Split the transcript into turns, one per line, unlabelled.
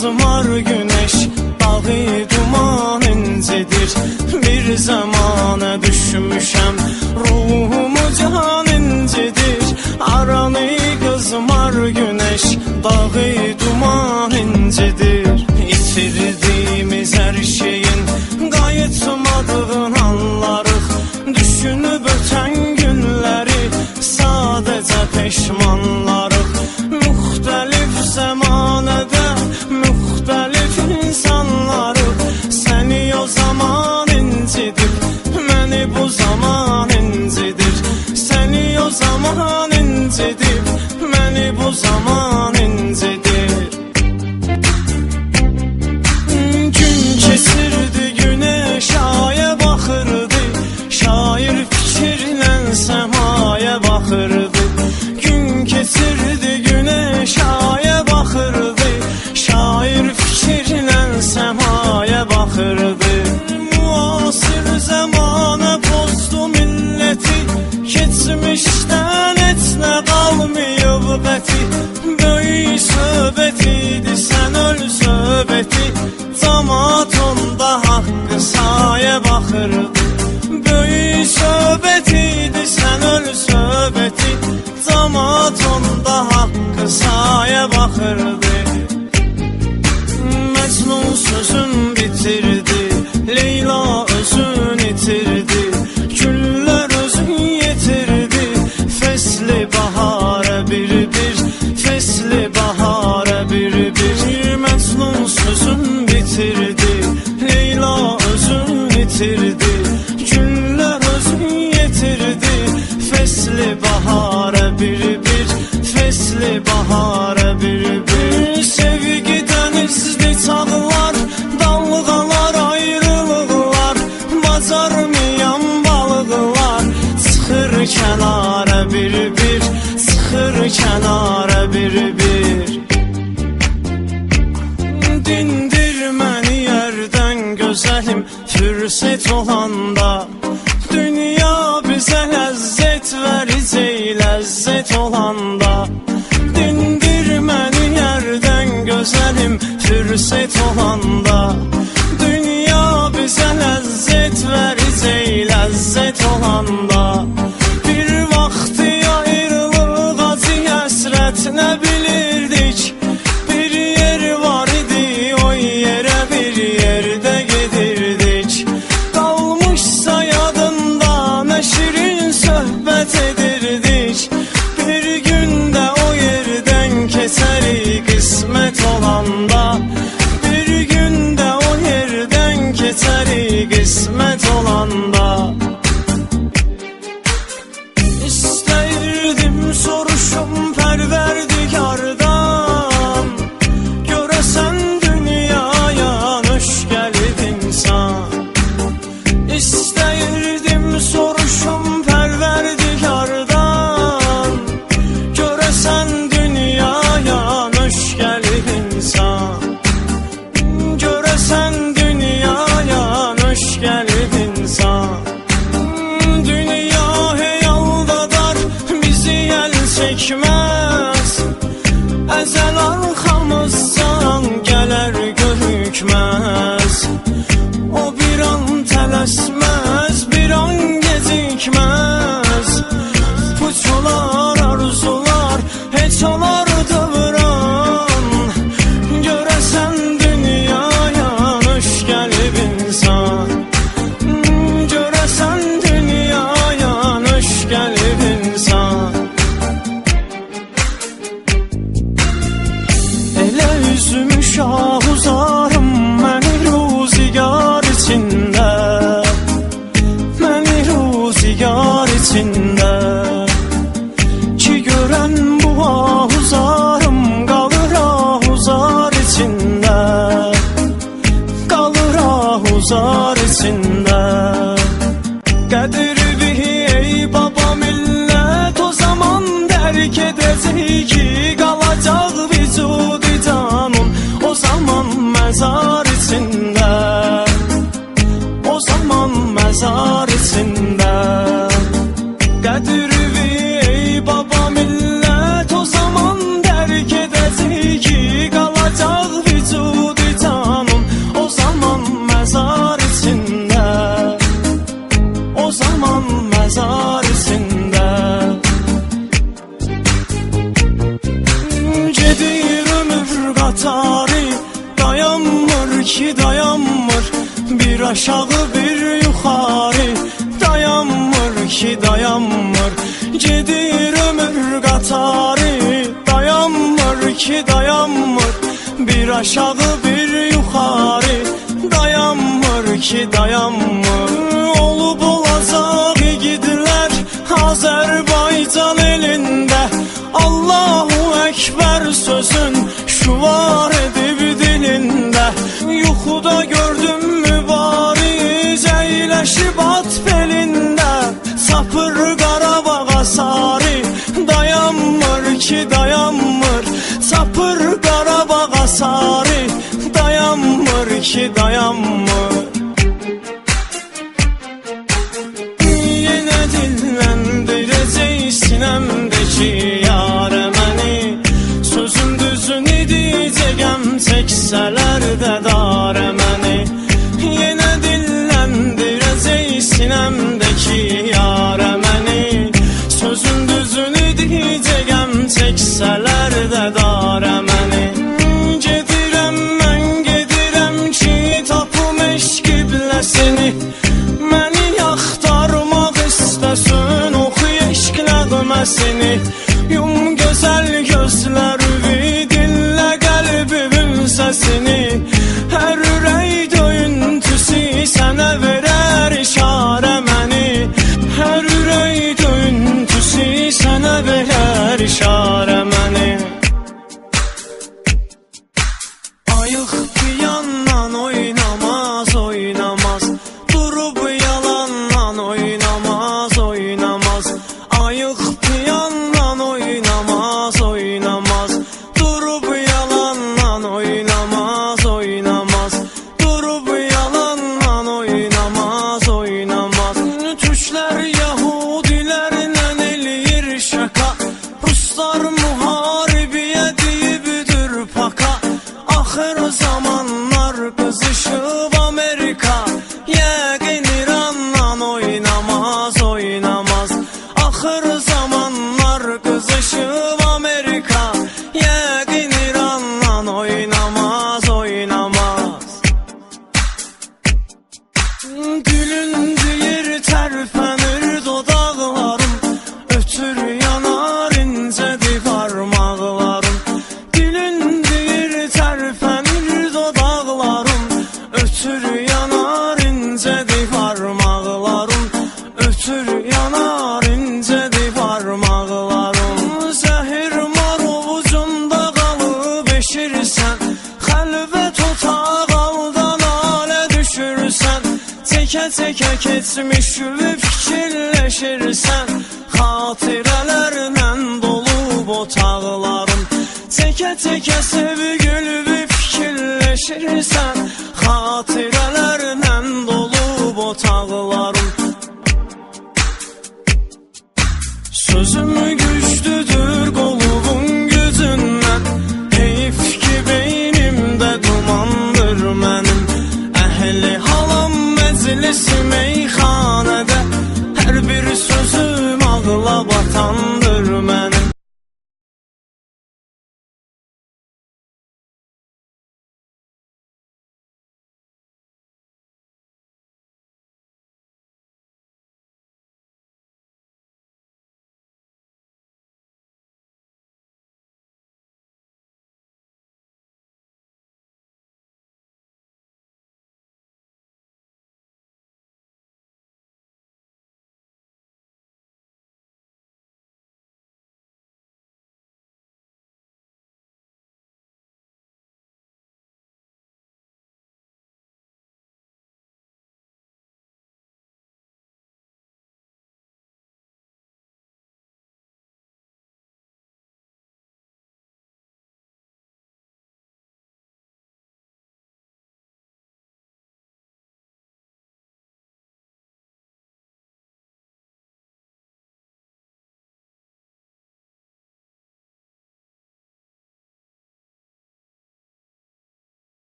Yazım var gün zaman Trabzonda hakkı saya bakırdı. Mecnun sözün bitirdi Leyla özün itirdi. Küller özün yitirdi Fesli bahara bir bir Fesli bahara bir bir. Mecnun sözün bitirdi Leyla özün itirdi. Küller özün yitirdi Fesli bahara baharə bir-bir Sevgi dənizli çağlar Dalğalar ayrılıqlar Bacarmayan balıqlar Çıxır kənara bir-bir Çıxır kənara bir-bir Dindir məni yerdən gözəlim Fürsət olanda. Dünya bizə ləzzət verəcək Ləzzət olanda. set olanda Dünya bize lezzet ver lezzet olanda bezeki kalacak bir ki dayanmır. Bir aşağı bir yukarı Dayanmır ki dayanmır. Olup olacak gidiler Azerbaycan elinde. Allahu Ekber sözün Şu var edip dilinde. Yuhuda gör belki dayanmaz. Teke teke kesmiş ve fikirleşirsen Hatıralarla dolu otağlarım Teke teke sevgili ve fikirleşirsen Hatıralarla dolu otağlarım Sözümü güçlüdür kol